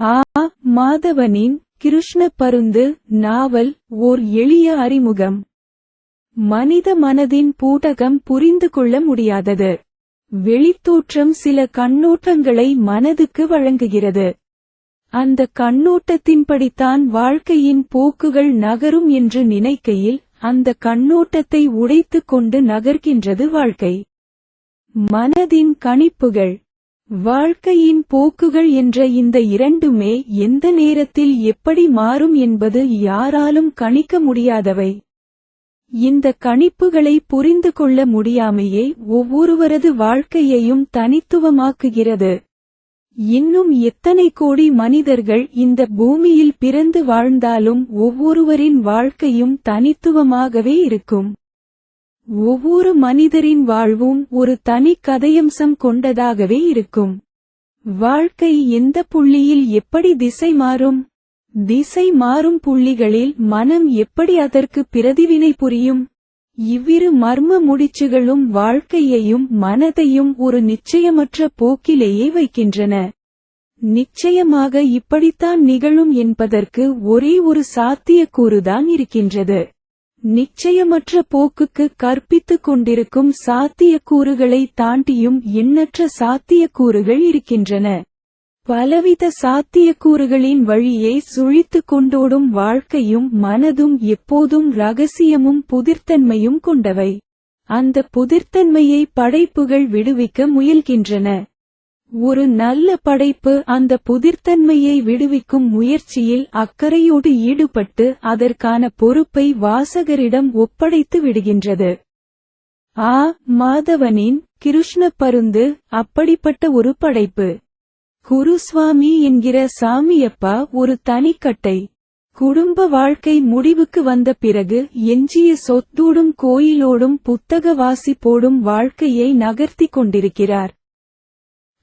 ஆ மாதவனின் கிருஷ்ண பருந்து நாவல் ஓர் எளிய அறிமுகம். மனித மனதின் பூடகம் புரிந்து கொள்ள முடியாதது. வெளித்தோற்றம் சில கண்ணோட்டங்களை மனதுக்கு வழங்குகிறது. அந்த கண்ணோட்டத்தின்படித்தான் வாழ்க்கையின் போக்குகள் நகரும் என்று நினைக்கையில் அந்த கண்ணோட்டத்தை உடைத்துக் கொண்டு நகர்கின்றது வாழ்க்கை. மனதின் கணிப்புகள். வாழ்க்கையின் போக்குகள் என்ற இந்த இரண்டுமே எந்த நேரத்தில் எப்படி மாறும் என்பது யாராலும் கணிக்க முடியாதவை. இந்த கணிப்புகளை புரிந்து கொள்ள முடியாமையே ஒவ்வொருவரது வாழ்க்கையையும் தனித்துவமாக்குகிறது. இன்னும் எத்தனை கோடி மனிதர்கள் இந்த பூமியில் பிறந்து வாழ்ந்தாலும் ஒவ்வொருவரின் வாழ்க்கையும் தனித்துவமாகவே இருக்கும். ஒவ்வொரு மனிதரின் வாழ்வும் ஒரு தனி கதையம்சம் கொண்டதாகவே இருக்கும். வாழ்க்கை எந்த புள்ளியில் எப்படி திசை மாறும்? திசை மாறும் புள்ளிகளில் மனம் எப்படி அதற்கு பிரதிவினை புரியும்? இவ்விரு மர்ம முடிச்சுகளும் வாழ்க்கையையும் மனதையும் ஒரு நிச்சயமற்ற போக்கிலேயே வைக்கின்றன. நிச்சயமாக இப்படித்தான் நிகழும் என்பதற்கு ஒரே ஒரு சாத்தியக்கூறுதான் இருக்கின்றது. நிச்சயமற்ற போக்குக்கு கற்பித்துக் கொண்டிருக்கும் சாத்தியக்கூறுகளை தாண்டியும் எண்ணற்ற சாத்தியக்கூறுகள் இருக்கின்றன. பலவித சாத்தியக்கூறுகளின் வழியே சுழித்துக் கொண்டோடும் வாழ்க்கையும் மனதும் எப்போதும் ரகசியமும் புதிர்த்தன்மையும் கொண்டவை. அந்த புதிர்த்தன்மையை படைப்புகள் விடுவிக்க முயல்கின்றன. ஒரு நல்ல படைப்பு அந்த புதிர்த்தன்மையை விடுவிக்கும் முயற்சியில் அக்கறையோடு ஈடுபட்டு அதற்கான பொறுப்பை வாசகரிடம் ஒப்படைத்து விடுகின்றது. ஆ மாதவனின் கிருஷ்ண பருந்து அப்படிப்பட்ட ஒரு படைப்பு. குருசுவாமி என்கிற சாமியப்பா ஒரு தனிக்கட்டை. குடும்ப வாழ்க்கை முடிவுக்கு வந்த பிறகு எஞ்சிய சொத்தோடும் கோயிலோடும் புத்தக வாசிப்போடும் வாழ்க்கையை நகர்த்தி கொண்டிருக்கிறார்.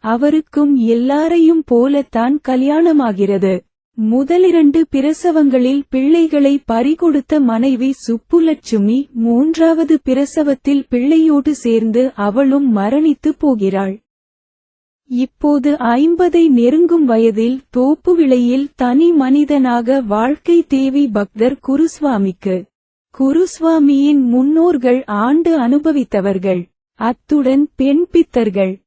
அவருக்கும் எல்லாரையும் போலத்தான் கல்யாணமாகிறது. முதலிரண்டு பிரசவங்களில் பிள்ளைகளை பறிகொடுத்த மனைவி சுப்புலட்சுமி மூன்றாவது பிரசவத்தில் பிள்ளையோடு சேர்ந்து அவளும் மரணித்து போகிறாள். இப்போது ஐம்பதை நெருங்கும் வயதில் தோப்பு விலையில் தனி மனிதனாக வாழ்க்கை தேவி பக்தர் குருசுவாமிக்கு. குருசுவாமியின் முன்னோர்கள் ஆண்டு அனுபவித்தவர்கள். அத்துடன் பெண் பித்தர்கள்.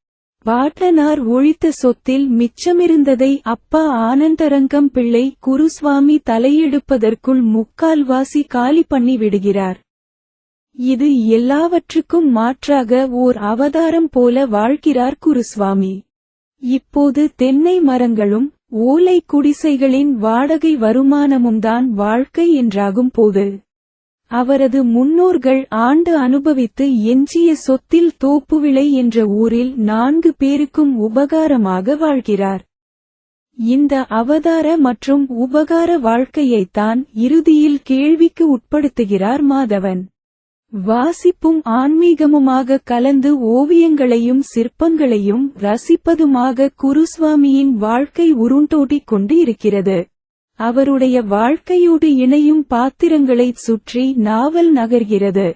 பாட்டனார் ஒழித்த சொத்தில் மிச்சமிருந்ததை அப்பா ஆனந்தரங்கம் பிள்ளை குருசுவாமி தலையெடுப்பதற்குள் முக்கால்வாசி காலி பண்ணி விடுகிறார். இது எல்லாவற்றுக்கும் மாற்றாக ஓர் அவதாரம் போல வாழ்கிறார் குருசுவாமி. இப்போது தென்னை மரங்களும் ஓலை குடிசைகளின் வாடகை வருமானமும்தான் வாழ்க்கை என்றாகும் போது அவரது முன்னோர்கள் ஆண்டு அனுபவித்து எஞ்சிய சொத்தில் தோப்புவிளை என்ற ஊரில் நான்கு பேருக்கும் உபகாரமாக வாழ்கிறார். இந்த அவதார மற்றும் உபகார வாழ்க்கையைத்தான் இறுதியில் கேள்விக்கு உட்படுத்துகிறார் மாதவன். வாசிப்பும் ஆன்மீகமுமாக கலந்து ஓவியங்களையும் சிற்பங்களையும் ரசிப்பதுமாக குருசுவாமியின் வாழ்க்கை உருண்டோடிக் கொண்டு இருக்கிறது. அவருடைய வாழ்க்கையோடு இணையும் பாத்திரங்களைச் சுற்றி நாவல் நகர்கிறது.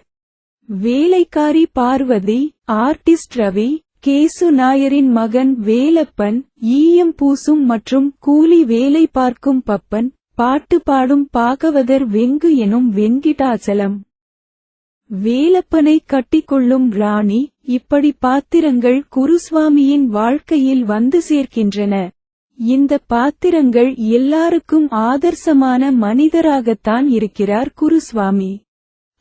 வேலைக்காரி பார்வதி ஆர்டிஸ்ட் ரவி கேசு நாயரின் மகன் வேலப்பன் ஈயம் பூசும் மற்றும் கூலி வேலை பார்க்கும் பப்பன் பாட்டு பாடும் பாகவதர் வெங்கு எனும் வெங்கிடாச்சலம் வேலப்பனை கட்டிக்கொள்ளும் ராணி இப்படி பாத்திரங்கள் குருசுவாமியின் வாழ்க்கையில் வந்து சேர்க்கின்றன. இந்த பாத்திரங்கள் எல்லாருக்கும் ஆதர்சமான மனிதராகத்தான் இருக்கிறார் குருசுவாமி.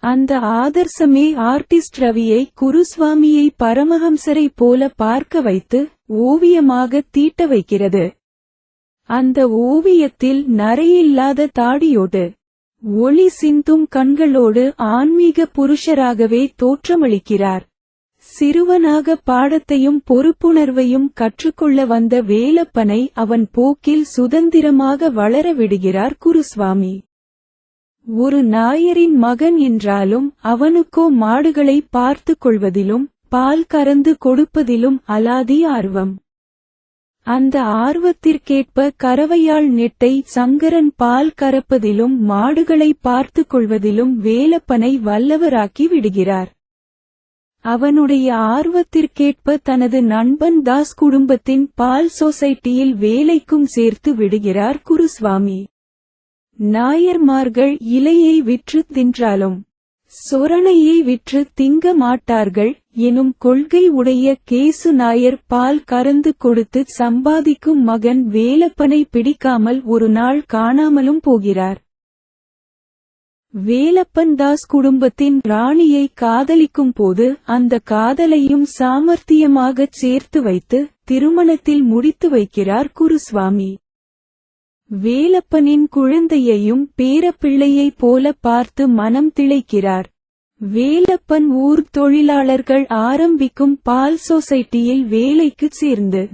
அந்த ஆதர்சமே ஆர்டிஸ்ட் ரவியை குருசுவாமியை பரமஹம்சரை போல பார்க்க வைத்து ஓவியமாக தீட்ட வைக்கிறது. அந்த ஓவியத்தில் நரையில்லாத தாடியோடு ஒளி சிந்தும் கண்களோடு ஆன்மீக புருஷராகவே தோற்றமளிக்கிறார். சிறுவனாக பாடத்தையும் பொறுப்புணர்வையும் கற்றுக்கொள்ள வந்த வேலப்பனை அவன் போக்கில் சுதந்திரமாக வளர விடுகிறார் குருசுவாமி. ஒரு நாயரின் மகன் என்றாலும் அவனுக்கோ மாடுகளை பார்த்து கொள்வதிலும் பால் கறந்து கொடுப்பதிலும் அலாதி ஆர்வம். அந்த ஆர்வத்திற்கேற்ப கறவையாள் நெட்டை சங்கரன் பால் கறப்பதிலும் மாடுகளை பார்த்து கொள்வதிலும் வேலப்பனை வல்லவராக்கி விடுகிறார். அவனுடைய ஆர்வத்திற்கேற்ப தனது நண்பன் தாஸ் குடும்பத்தின் பால் சொசைட்டியில் வேலைக்கும் சேர்த்து விடுகிறார் குருசுவாமி. நாயர்மார்கள் இலையை விற்று தின்றாலும் சொரணையை விற்று திங்க மாட்டார்கள் எனும் கொள்கை உடைய கேசு நாயர் பால் கறந்து கொடுத்து சம்பாதிக்கும் மகன் வேலப்பனை பிடிக்காமல் ஒரு நாள் காணாமலும் போகிறார். வேலப்பன் தாஸ் குடும்பத்தின் ராணியை காதலிக்கும் போது அந்த காதலையும் சாமர்த்தியமாகச் சேர்த்து வைத்து திருமணத்தில் முடித்து வைக்கிறார் குருசுவாமி. வேலப்பனின் குழந்தையையும் பேரப்பிள்ளையைப் போல பார்த்து மனம் திளைக்கிறார். வேலப்பன் ஊர் தொழிலாளர்கள் ஆரம்பிக்கும் பால் சொசைட்டியில் வேலைக்குச் சேர்ந்து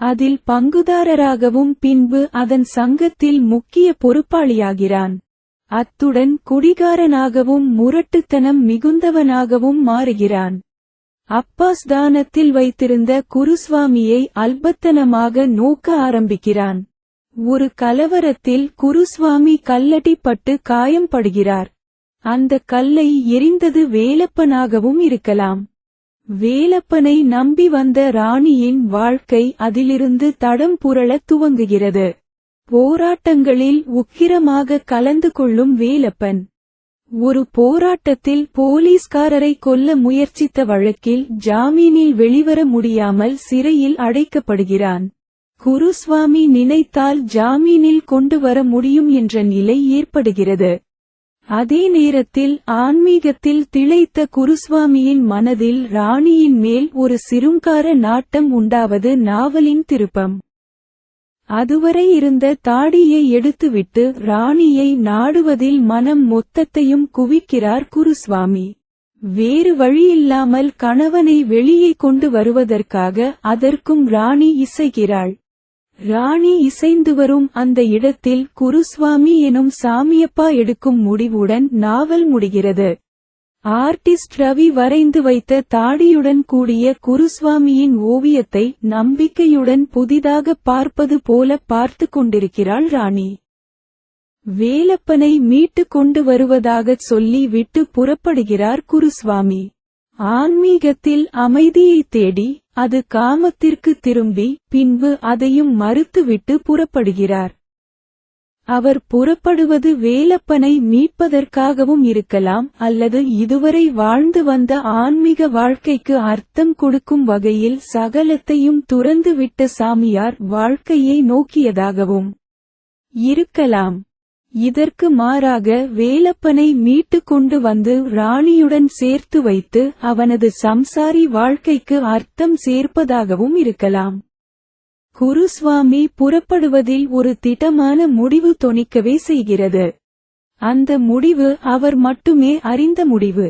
அதில் பங்குதாரராகவும் பின்பு அதன் சங்கத்தில் முக்கிய பொறுப்பாளியாகிறான். அத்துடன் குடிகாரனாகவும் முரட்டுத்தனம் மிகுந்தவனாகவும் மாறுகிறான். அப்பாஸ் தானத்தில் வைத்திருந்த குருஸ்வாமியை அல்பத்தனமாக நோக்க ஆரம்பிக்கிறான். ஒரு கலவரத்தில் குருஸ்வாமி கல்லடிப்பட்டு காயம்படுகிறார். அந்த கல்லை எரிந்தது வேலப்பனாகவும் இருக்கலாம். வேலப்பனை நம்பி வந்த ராணியின் வாழ்க்கை அதிலிருந்து தடம் புரளத் துவங்குகிறது. போராட்டங்களில் உக்கிரமாக கலந்து கொள்ளும் வேலப்பன். ஒரு போராட்டத்தில் போலீஸ்காரரை கொல்ல முயற்சித்த வழக்கில் ஜாமீனில் வெளிவர முடியாமல் சிறையில் அடைக்கப்படுகிறான். குருஸ்வாமி நினைத்தால் ஜாமீனில் கொண்டு வர முடியும் என்ற நிலை ஏற்படுகிறது. அதே நேரத்தில் ஆன்மீகத்தில் திளைத்த குருஸ்வாமியின் மனதில் ராணியின் மேல் ஒரு சிருங்கார நாட்டம் உண்டாவது நாவலின் திருப்பம். அதுவரை இருந்த தாடியை எடுத்துவிட்டு ராணியை நாடுவதில் மனம் மொத்தத்தையும் குவிக்கிறார் குருஸ்வாமி வேறு வழியில்லாமல் கணவனை வெளியே கொண்டு வருவதற்காக அதற்கும் ராணி இசைகிறாள். ராணி இசைந்து வரும் அந்த இடத்தில் குருஸ்வாமி எனும் சாமியப்பா எடுக்கும் முடிவுடன் நாவல் முடிகிறது. ஆர்டிஸ்ட் ரவி வரைந்து வைத்த தாடியுடன் கூடிய குருஸ்வாமியின் ஓவியத்தை நம்பிக்கையுடன் புதிதாக பார்ப்பது போல பார்த்து கொண்டிருக்கிறாள் ராணி. வேலப்பனை மீட்டு கொண்டு வருவதாகச் சொல்லி விட்டு புறப்படுகிறார் குருஸ்வாமி ஆன்மீகத்தில் அமைதியைத் தேடி அது காமத்திற்கு திரும்பி பின்பு அதையும் மறுத்துவிட்டு புறப்படுகிறார். அவர் புறப்படுவது வேலப்பனை மீட்பதற்காகவும் இருக்கலாம் அல்லது இதுவரை வாழ்ந்து வந்த ஆன்மீக வாழ்க்கைக்கு அர்த்தம் கொடுக்கும் வகையில் சகலத்தையும் துறந்துவிட்ட சாமியார் வாழ்க்கையை நோக்கியதாகவும் இருக்கலாம். இதற்கு மாறாக வேலப்பனை மீட்டு கொண்டு வந்து ராணியுடன் சேர்த்து வைத்து அவனது சம்சாரி வாழ்க்கைக்கு அர்த்தம் சேர்ப்பதாகவும் இருக்கலாம். குருஸ்வாமி புறப்படுவதில் ஒரு திட்டமான முடிவு தொனிக்கவே செய்கிறது. அந்த முடிவு அவர் மட்டுமே அறிந்த முடிவு.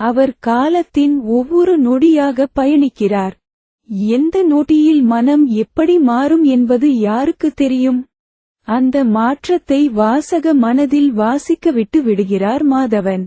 அவர் காலத்தின் ஒவ்வொரு நொடியாக பயணிக்கிறார். எந்த நொடியில் மனம் எப்படி மாறும் என்பது யாருக்கு தெரியும்? அந்த மாற்றத்தை வாசக மனதில் வாசிக்க விட்டு விடுகிறார் மாதவன்.